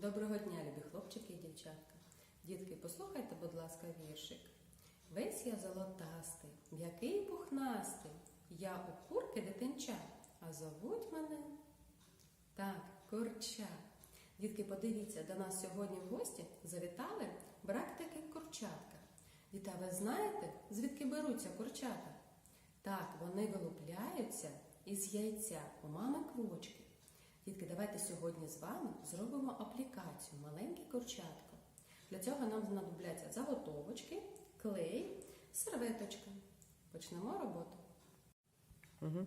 Доброго дня, любі хлопчики і дівчатка. Дітки, послухайте, будь ласка, віршик. Весь я золотастий, м'який пухнастий. Я у курки дитинча, а зовуть мене так, курча. Дітки, подивіться, до нас сьогодні в гості завітали брактики курчатка. Діта, ви знаєте, звідки беруться курчата? Так, вони вилупляються із яйця у мами квочки. Дітки, давайте сьогодні з вами зробимо аплікацію маленьке курчатко. Для цього нам знадобляться заготовочки, клей, серветочка. Почнемо роботу. Угу.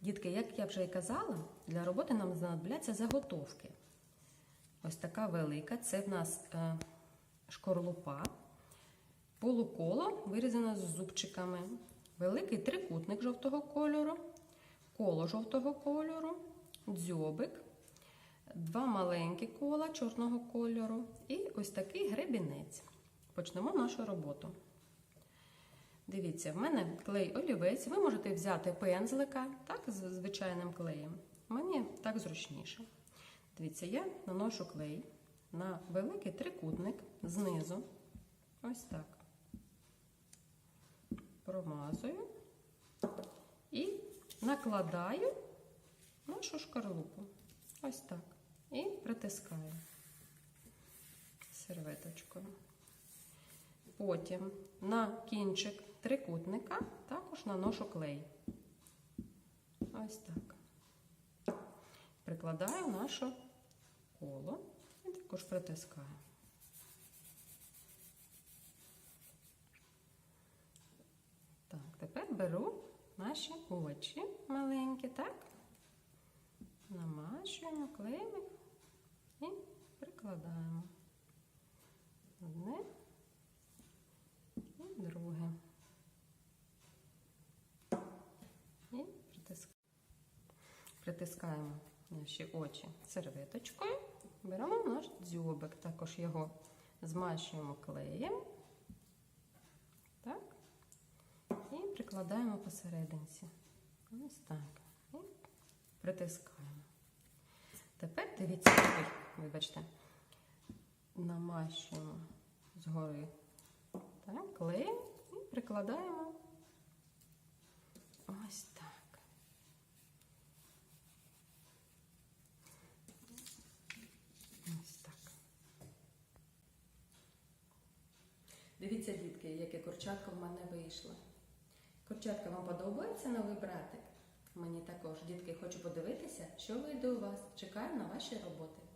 Дітки, як я вже і казала, для роботи нам знадобляться заготовки. Ось така велика, це в нас е, шкорлупа, полуколо вирізано з зубчиками, великий трикутник жовтого кольору, коло жовтого кольору, дзьобик, два маленькі кола чорного кольору і ось такий гребінець. Почнемо нашу роботу. Дивіться, в мене клей олівець. Ви можете взяти пензлика, так, з звичайним клеєм. Мені так зручніше. Дивіться, я наношу клей на великий трикутник знизу. Ось так. Промазую і накладаю нашу шкарлупу. Ось так. І притискаю серветочкою. Потім на кінчик трикутника також наношу клей. Ось так. Прикладаю наше коло і також притискаю. Так, тепер беру наші очі маленькі, так? Намащуємо клеєм і прикладаємо. Одне і друге. І притиск- притискаємо наші очі серветочкою. Беремо наш дзьобик, також його змащуємо клеєм. Так. І прикладаємо посерединці. Ось так. І притискаємо. Тепер дивіться, вибачте, намащуємо згори так, клеєм і прикладаємо ось так. Ось так. Дивіться, дітки, яке курчатко в мене вийшло. Курчатка, вам подобається новий братик? Мені також, дітки, хочу подивитися, що вийде у вас. Чекаю на ваші роботи.